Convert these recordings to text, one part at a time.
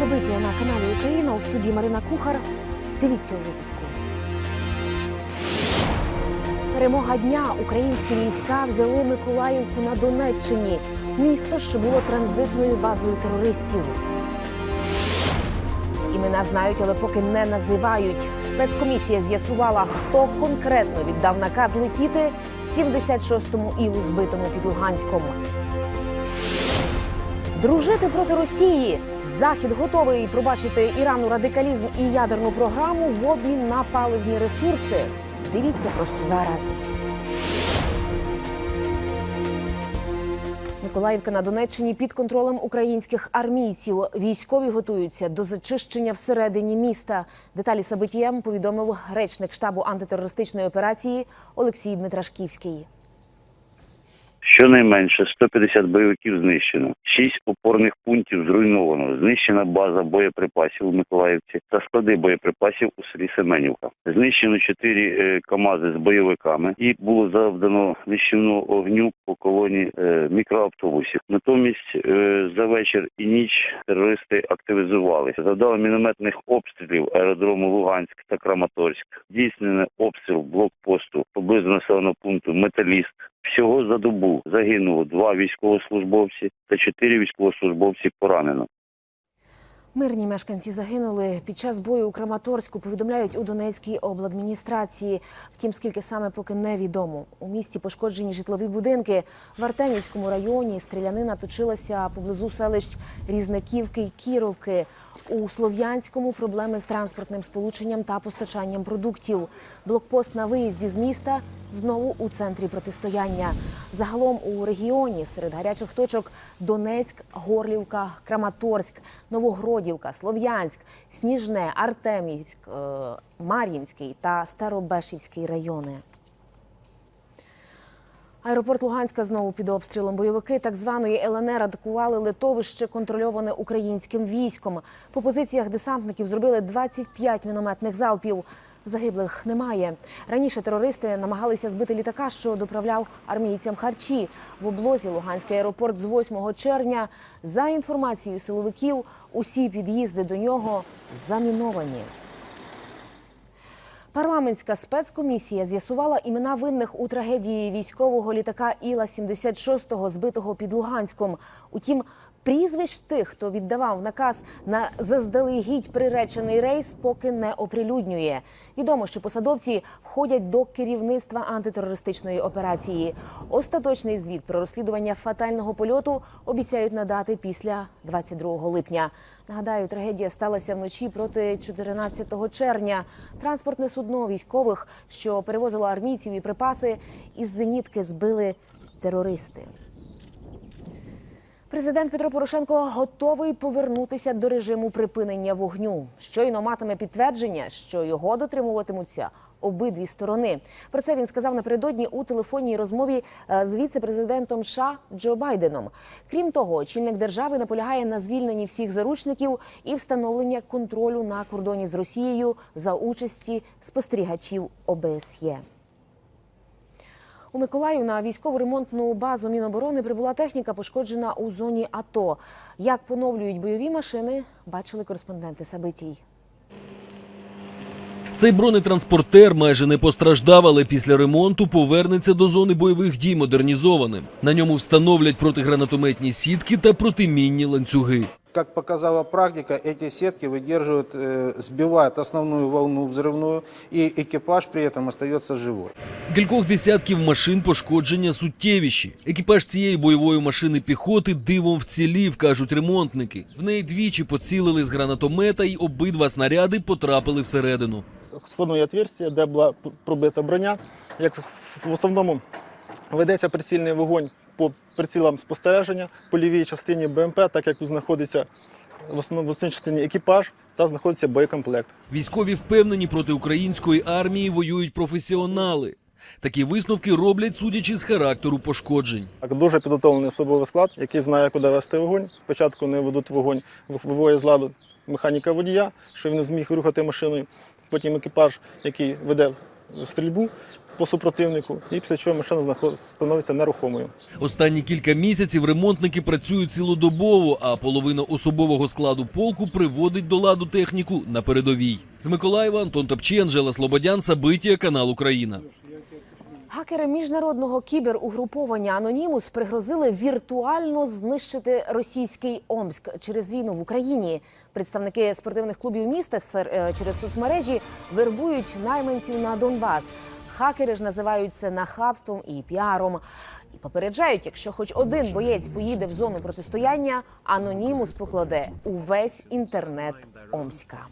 Собиття на каналі Україна у студії Марина Кухар. Дивіться у випуску. Перемога дня українські війська взяли Миколаївку на Донеччині, місто, що було транзитною базою терористів. Імена знають, але поки не називають. Спецкомісія з'ясувала, хто конкретно віддав наказ летіти 76-му ілу збитому під Луганськом. Дружити проти Росії. Захід готовий пробачити Ірану радикалізм і ядерну програму в обмін на паливні ресурси. Дивіться просто зараз. Миколаївка на Донеччині під контролем українських армійців. Військові готуються до зачищення всередині міста. Деталі Сабитієм повідомив речник штабу антитерористичної операції Олексій Дмитрашківський. Щонайменше 150 бойовиків знищено, 6 опорних пунктів зруйновано, знищена база боєприпасів у Миколаївці та склади боєприпасів у селі Семенівка. Знищено 4 КАМАЗи з бойовиками і було завдано нищівного огню по колоні е, мікроавтобусів. Натомість е, за вечір і ніч терористи активізувалися. Завдали мінометних обстрілів аеродрому Луганськ та Краматорськ. Здійснено обстріл блокпосту поблизу населеного пункту Металіст. Всього за добу загинуло два військовослужбовці та чотири військовослужбовці поранено. Мирні мешканці загинули під час бою у Краматорську. Повідомляють у Донецькій обладміністрації. Втім, скільки саме поки невідомо. У місті пошкоджені житлові будинки. В Артемівському районі стрілянина точилася поблизу селищ Різниківки й Кіровки. У Слов'янському проблеми з транспортним сполученням та постачанням продуктів. Блокпост на виїзді з міста знову у центрі протистояння. Загалом у регіоні серед гарячих точок Донецьк, Горлівка, Краматорськ, Новогродівка, Слов'янськ, Сніжне, Артемівськ, е, Мар'їнський та Старобешівський райони. Аеропорт Луганська знову під обстрілом. Бойовики так званої ЛНР атакували литовище, контрольоване українським військом. По позиціях десантників зробили 25 мінометних залпів. Загиблих немає. Раніше терористи намагалися збити літака, що доправляв армійцям харчі. В облозі Луганський аеропорт з 8 червня. За інформацією силовиків, усі під'їзди до нього заміновані. Парламентська спецкомісія з'ясувала імена винних у трагедії військового літака Іла-76, збитого під Луганськом. Утім, прізвищ тих, хто віддавав наказ на заздалегідь приречений рейс, поки не оприлюднює. Відомо, що посадовці входять до керівництва антитерористичної операції. Остаточний звіт про розслідування фатального польоту обіцяють надати після 22 липня. Нагадаю, трагедія сталася вночі проти 14 червня. Транспортне судно військових, що перевозило армійців і припаси, із зенітки збили терористи. Президент Петро Порошенко готовий повернутися до режиму припинення вогню. Щойно матиме підтвердження, що його дотримуватимуться обидві сторони. Про це він сказав напередодні у телефонній розмові е, з віце-президентом США Джо Байденом. Крім того, очільник держави наполягає на звільненні всіх заручників і встановлення контролю на кордоні з Росією за участі спостерігачів ОБСЄ. У Миколаїв на військову ремонтну базу Міноборони прибула техніка, пошкоджена у зоні АТО. Як поновлюють бойові машини, бачили кореспонденти Сабитій. Цей бронетранспортер майже не постраждав, але після ремонту повернеться до зони бойових дій модернізованим. На ньому встановлять протигранатометні сітки та протимінні ланцюги. Как показала практика, эти сетки выдерживают, э, сбивают основную волну взрывную, и экипаж при этом остается живой. У Кількох десятків машин пошкодження суттєвіші. Екіпаж цієї бойової машини піхоти дивом вцілів, кажуть ремонтники. В неї двічі поцілили з гранатомета, і обидва снаряди потрапили всередину. входної отверстия, де була п- пробита броня. Як в- в основному ведеться прицільний вогонь по прицілам спостереження по лівій частині БМП, так як тут знаходиться в основному в частині екіпаж та знаходиться боєкомплект. Військові впевнені проти української армії воюють професіонали. Такі висновки роблять, судячи з характеру пошкоджень. Так, дуже підготовлений особовий склад, який знає, куди вести вогонь. Спочатку не ведуть вогонь, виводять з ладу механіка водія, що він не зміг рухати машиною. Потім екіпаж, який веде стрільбу по супротивнику, і після чого машина становиться нерухомою. Останні кілька місяців ремонтники працюють цілодобово, а половина особового складу полку приводить до ладу техніку на передовій. З Миколаєва Антон Топчі, Анжела Слободян, Сабитія, канал Україна. Гакери міжнародного кіберугруповання Анонімус пригрозили віртуально знищити російський Омськ через війну в Україні. Представники спортивних клубів міста е, через соцмережі вербують найманців на Донбас. Хакери ж називають це нахабством і піаром. І попереджають, якщо хоч один боєць поїде в зону протистояння, анонімус покладе увесь інтернет Омська.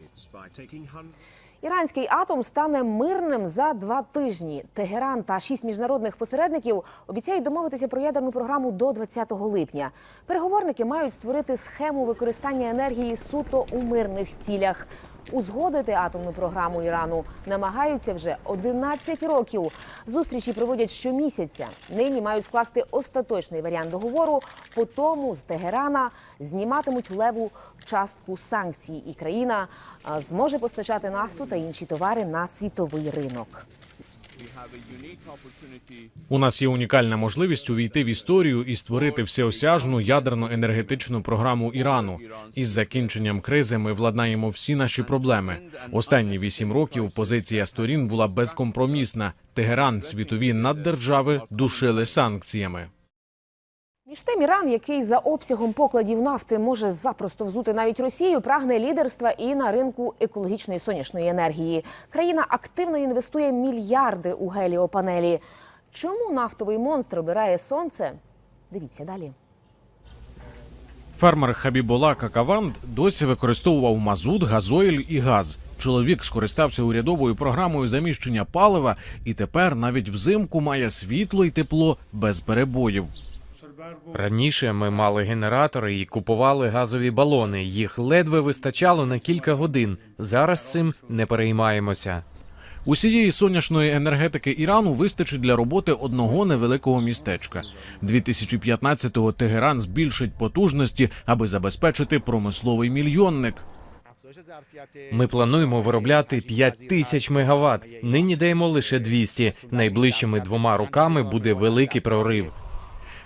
Іранський атом стане мирним за два тижні. Тегеран та шість міжнародних посередників обіцяють домовитися про ядерну програму до 20 липня. Переговорники мають створити схему використання енергії суто у мирних цілях. Узгодити атомну програму Ірану намагаються вже 11 років. Зустрічі проводять щомісяця. Нині мають скласти остаточний варіант договору. По тому з Тегерана зніматимуть леву частку санкцій, і країна зможе постачати нафту та інші товари на світовий ринок. У нас є унікальна можливість увійти в історію і створити всеосяжну ядерну енергетичну програму Ірану. Із закінченням кризи ми владнаємо всі наші проблеми. Останні вісім років позиція сторін була безкомпромісна. Тегеран, світові наддержави душили санкціями. Між тим, Іран, який за обсягом покладів нафти може запросто взути навіть Росію, прагне лідерства і на ринку екологічної сонячної енергії. Країна активно інвестує мільярди у геліопанелі. Чому нафтовий монстр обирає сонце? Дивіться далі. Фермер Хабібола Какаванд досі використовував мазут, газоїль і газ. Чоловік скористався урядовою програмою заміщення палива і тепер навіть взимку має світло і тепло без перебоїв. Раніше ми мали генератори і купували газові балони. Їх ледве вистачало на кілька годин. Зараз цим не переймаємося. Усієї сонячної енергетики Ірану вистачить для роботи одного невеликого містечка. 2015-го Тегеран збільшить потужності, аби забезпечити промисловий мільйонник. Ми плануємо виробляти 5 тисяч мегаватт. Нині даємо лише 200. Найближчими двома роками буде великий прорив.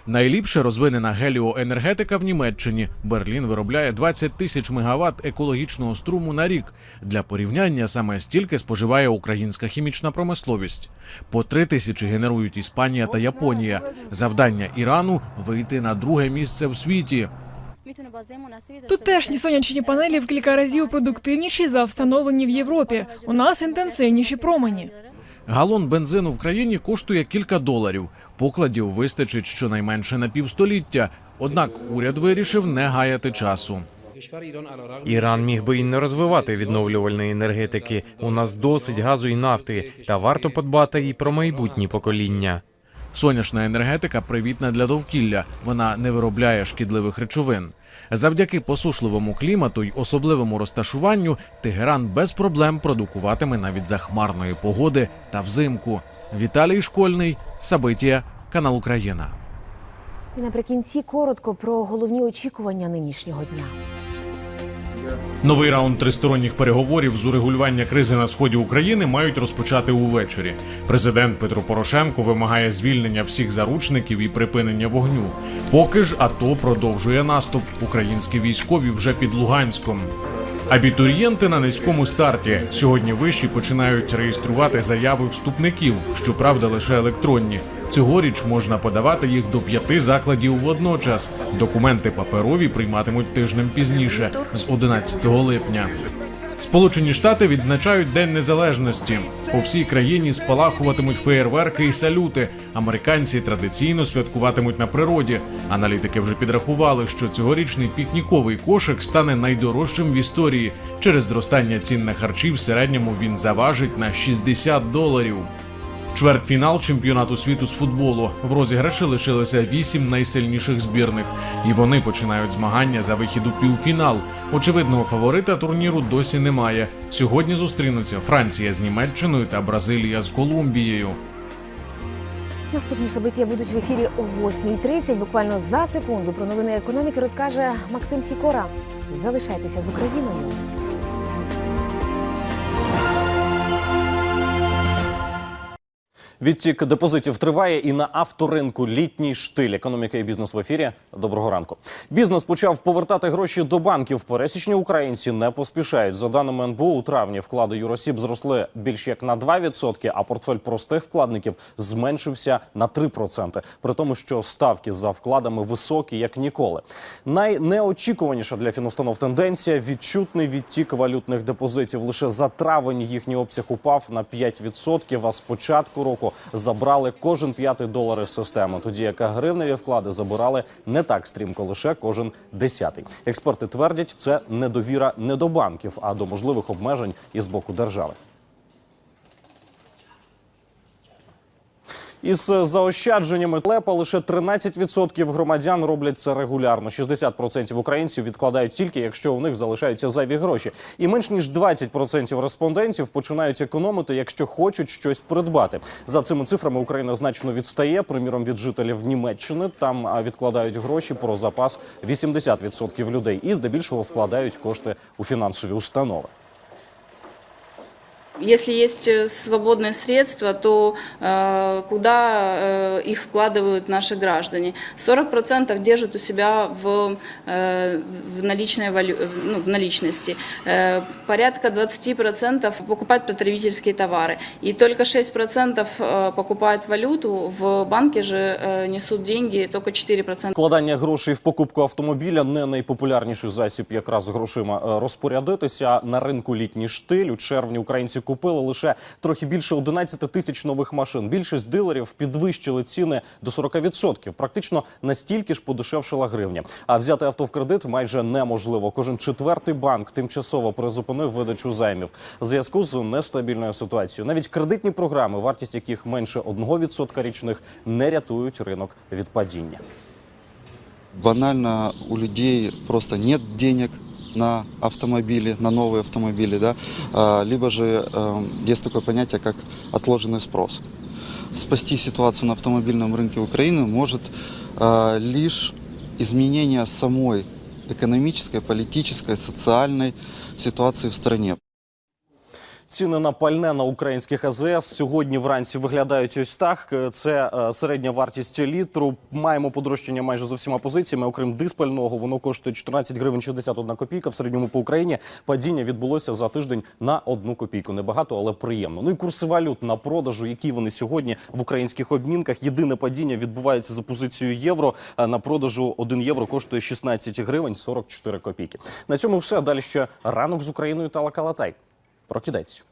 Найліпше розвинена геліоенергетика в Німеччині. Берлін виробляє 20 тисяч мегаватт екологічного струму на рік. Для порівняння саме стільки споживає українська хімічна промисловість. По три тисячі генерують Іспанія та Японія. Завдання Ірану вийти на друге місце в світі. Тутешні сонячні панелі в кілька разів продуктивніші за встановлені в Європі. У нас інтенсивніші промені. Галон бензину в країні коштує кілька доларів. Покладів вистачить щонайменше на півстоліття. Однак уряд вирішив не гаяти часу. Іран міг би і не розвивати відновлювальної енергетики. У нас досить газу і нафти, та варто подбати і про майбутні покоління. Сонячна енергетика привітна для довкілля. Вона не виробляє шкідливих речовин. Завдяки посушливому клімату й особливому розташуванню Тегеран без проблем продукуватиме навіть за хмарної погоди та взимку. Віталій Школьний, Сабитія, канал Україна. І наприкінці коротко про головні очікування нинішнього дня. Новий раунд тристоронніх переговорів з урегулювання кризи на сході України мають розпочати увечері. Президент Петро Порошенко вимагає звільнення всіх заручників і припинення вогню. Поки ж АТО продовжує наступ. Українські військові вже під Луганськом. Абітурієнти на низькому старті сьогодні виші починають реєструвати заяви вступників, щоправда, лише електронні. Цьогоріч можна подавати їх до п'яти закладів водночас. Документи паперові прийматимуть тижнем пізніше, з 11 липня. Сполучені Штати відзначають День Незалежності. По всій країні спалахуватимуть феєрверки і салюти. Американці традиційно святкуватимуть на природі. Аналітики вже підрахували, що цьогорічний пікніковий кошик стане найдорожчим в історії. Через зростання цін на харчі в середньому він заважить на 60 доларів. Чвертьфінал чемпіонату світу з футболу. В розіграші лишилося вісім найсильніших збірних, і вони починають змагання за вихід у півфінал. Очевидного фаворита турніру досі немає. Сьогодні зустрінуться Франція з Німеччиною та Бразилія з Колумбією. Наступні собиття будуть в ефірі о 8.30. Буквально за секунду про новини економіки розкаже Максим Сікора. Залишайтеся з Україною. Відтік депозитів триває і на авторинку літній штиль. Економіка і бізнес в ефірі. Доброго ранку. Бізнес почав повертати гроші до банків. Пересічні українці не поспішають. За даними НБУ, у травні вклади юросіб зросли більш як на 2%, а портфель простих вкладників зменшився на 3%. При тому, що ставки за вкладами високі як ніколи. Найнеочікуваніша для фінустанов тенденція відчутний відтік валютних депозитів. Лише за травень їхній обсяг упав на 5%, а з початку року забрали кожен п'ятий долар із системи, тоді як гривневі вклади забирали не так стрімко, лише кожен десятий. Експерти твердять, це недовіра не до банків, а до можливих обмежень із боку держави. Із заощадженнями тлепа лише 13% громадян роблять це регулярно. 60% українців відкладають тільки, якщо у них залишаються зайві гроші. І менш ніж 20% респондентів починають економити, якщо хочуть щось придбати. За цими цифрами Україна значно відстає. Приміром, від жителів Німеччини там відкладають гроші про запас 80% людей і здебільшого вкладають кошти у фінансові установи. Если есть э, свободные средства, то э, куда э, их вкладывают наши граждане? 40% держат у себя в, э, в, наличной валю, ну, в наличности. Э, порядка 20% покупают потребительские товары. И только 6% э, покупают валюту. В банке же э, несут деньги только 4%. Вкладання грошей в покупку автомобіля не найпопулярніший засіб якраз з грошима е, розпорядитися. На ринку літній штиль у червні українці купили лише трохи більше 11 тисяч нових машин. Більшість дилерів підвищили ціни до 40%. Практично настільки ж подешевшила гривня. А взяти авто в кредит майже неможливо. Кожен четвертий банк тимчасово призупинив видачу займів в зв'язку з нестабільною ситуацією. Навіть кредитні програми, вартість яких менше 1% річних, не рятують ринок від падіння. банально у людей просто нет денег на автомобили, на новые автомобили, да, А, либо же э, есть такое понятие, как отложенный спрос. Спасти ситуацию на автомобильном рынке Украины может э, лишь изменение самой экономической, политической, социальной ситуации в стране. Ціни на пальне на українських АЗС сьогодні вранці виглядають ось так. Це е, середня вартість літру. Маємо подорожчання майже за всіма позиціями. Окрім диспального, воно коштує 14 гривень 61 копійка. В середньому по Україні падіння відбулося за тиждень на одну копійку. Небагато, але приємно. Ну і курси валют на продажу, які вони сьогодні в українських обмінках. Єдине падіння відбувається за позицією євро. Е, На продажу 1 євро коштує 16 гривень 44 копійки. На цьому все. Далі ще ранок з Україною та Лакалатай. Прокидайтесь.